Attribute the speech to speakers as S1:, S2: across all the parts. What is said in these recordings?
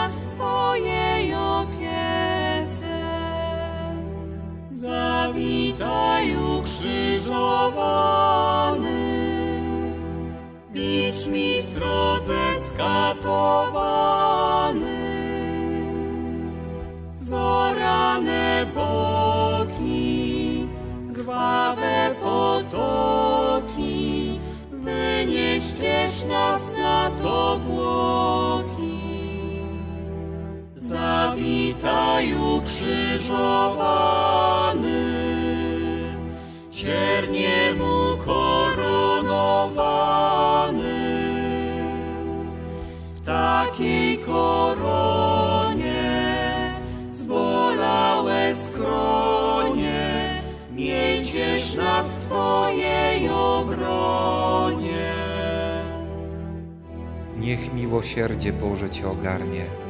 S1: nas w swojej opiece. Zawitaj ukrzyżowany, bicz mi srodze skatowany. Zorane boki, krwawe potoki, wynieściesz nas nad obłoki. Zawitaj ukrzyżowany, cierniem ukoronowany. W takiej koronie zbolałe skronie, miej ciesz nas w swojej obronie.
S2: Niech miłosierdzie Boże Cię ogarnie.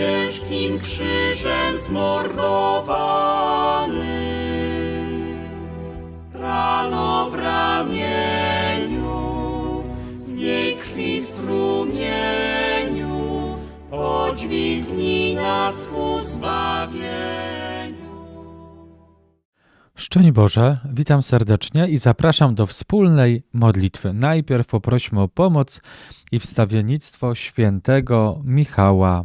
S1: ciężkim krzyżem zmordowany. Rano w ramieniu, z niej krwi strumieniu, podźwignij nas ku zbawieniu.
S3: Szczęść Boże, witam serdecznie i zapraszam do wspólnej modlitwy. Najpierw poprośmy o pomoc i wstawiennictwo świętego Michała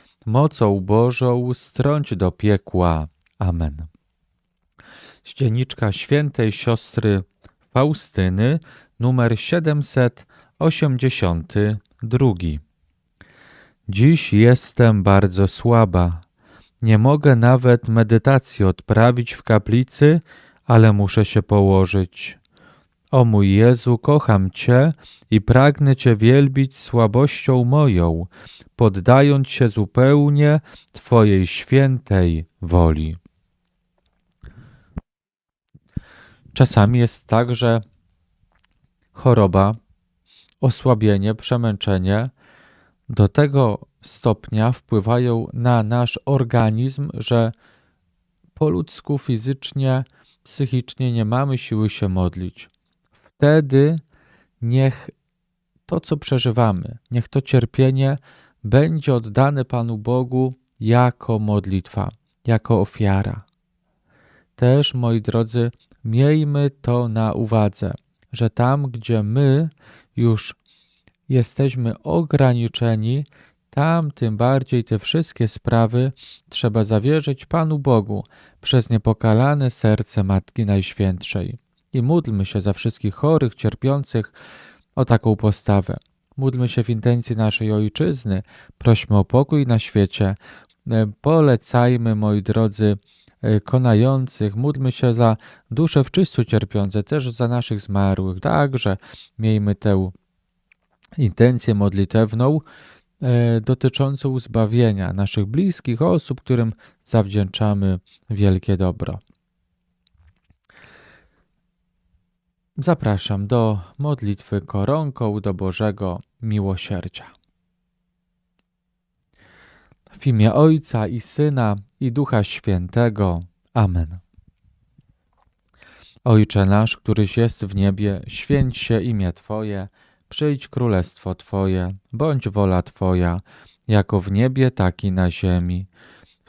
S3: mocą Bożą strąć do piekła. Amen. Ścieniczka świętej siostry Faustyny, numer 782. Dziś jestem bardzo słaba nie mogę nawet medytacji odprawić w kaplicy, ale muszę się położyć. O mój Jezu, kocham Cię i pragnę Cię wielbić słabością moją, poddając się zupełnie Twojej świętej woli. Czasami jest tak, że choroba, osłabienie, przemęczenie do tego stopnia wpływają na nasz organizm, że po ludzku fizycznie, psychicznie nie mamy siły się modlić. Wtedy niech to, co przeżywamy, niech to cierpienie będzie oddane Panu Bogu jako modlitwa, jako ofiara. Też, moi drodzy, miejmy to na uwadze, że tam, gdzie my już jesteśmy ograniczeni, tam tym bardziej te wszystkie sprawy trzeba zawierzyć Panu Bogu przez niepokalane serce Matki Najświętszej. I módlmy się za wszystkich chorych, cierpiących o taką postawę. Módlmy się w intencji naszej Ojczyzny, prośmy o pokój na świecie, polecajmy, moi drodzy, konających, módlmy się za dusze w czyściu cierpiące, też za naszych zmarłych. Także miejmy tę intencję modlitewną, E, dotyczącą zbawienia naszych bliskich osób, którym zawdzięczamy wielkie dobro. Zapraszam do modlitwy koronką do Bożego Miłosierdzia. W imię Ojca i Syna i Ducha Świętego. Amen. Ojcze nasz, któryś jest w niebie, święć się imię Twoje Przyjdź królestwo Twoje, bądź wola Twoja, jako w niebie, tak i na ziemi.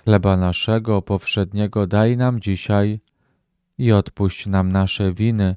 S3: Chleba naszego powszedniego daj nam dzisiaj i odpuść nam nasze winy,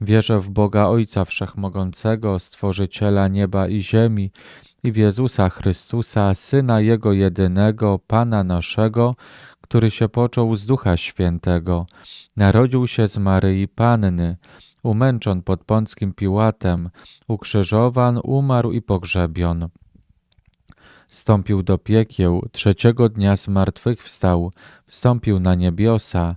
S3: Wierzę w Boga Ojca Wszechmogącego, Stworzyciela nieba i ziemi i w Jezusa Chrystusa, Syna Jego jedynego, Pana naszego, który się począł z Ducha Świętego, narodził się z Maryi Panny, umęczon pod Pąckim Piłatem, ukrzyżowan, umarł i pogrzebion. Stąpił do piekieł, trzeciego dnia z martwych wstał, wstąpił na niebiosa,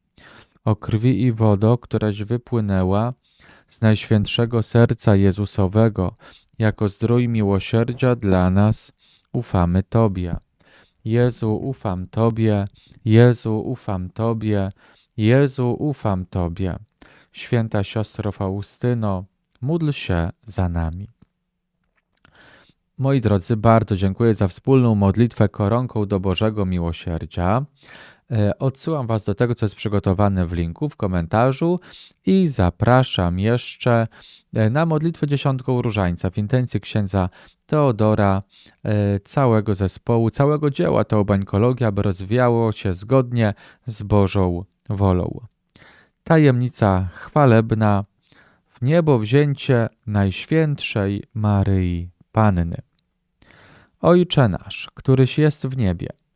S3: O krwi i wodo, któraś wypłynęła z Najświętszego Serca Jezusowego, jako zdrój miłosierdzia dla nas, ufamy Tobie. Jezu, ufam Tobie, Jezu, ufam Tobie, Jezu, ufam Tobie. Święta siostro Faustyno, módl się za nami. Moi drodzy, bardzo dziękuję za wspólną modlitwę koronką do Bożego Miłosierdzia. E, Odsyłam Was do tego, co jest przygotowane w linku w komentarzu i zapraszam jeszcze e, na modlitwę dziesiątką różańca w intencji księdza Teodora, e, całego zespołu, całego dzieła Teobańkologii, aby rozwijało się zgodnie z Bożą wolą. Tajemnica chwalebna w niebo wzięcie Najświętszej Maryi Panny. Ojcze nasz, któryś jest w niebie,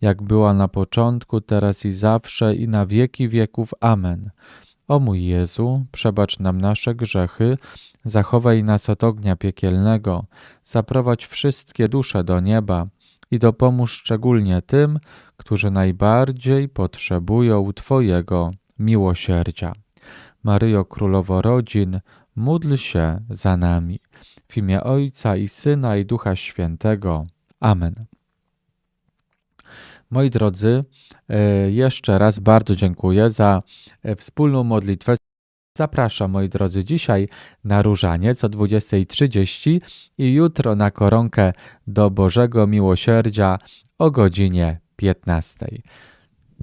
S3: jak była na początku, teraz i zawsze i na wieki wieków. Amen. O mój Jezu, przebacz nam nasze grzechy, zachowaj nas od ognia piekielnego, zaprowadź wszystkie dusze do nieba i dopomóż szczególnie tym, którzy najbardziej potrzebują Twojego miłosierdzia. Maryjo Królowo Rodzin, módl się za nami. W imię Ojca i Syna i Ducha Świętego. Amen. Moi drodzy, e, jeszcze raz bardzo dziękuję za e, wspólną modlitwę. Zapraszam, moi drodzy, dzisiaj na różaniec o 20.30 i jutro na koronkę do Bożego Miłosierdzia o godzinie 15.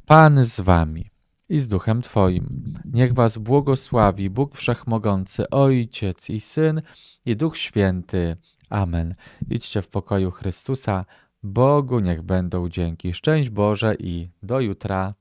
S3: Pan z wami i z duchem Twoim. Niech was błogosławi Bóg Wszechmogący, Ojciec i Syn i Duch Święty. Amen. Idźcie w pokoju Chrystusa. Bogu niech będą dzięki. Szczęść Boże i do jutra.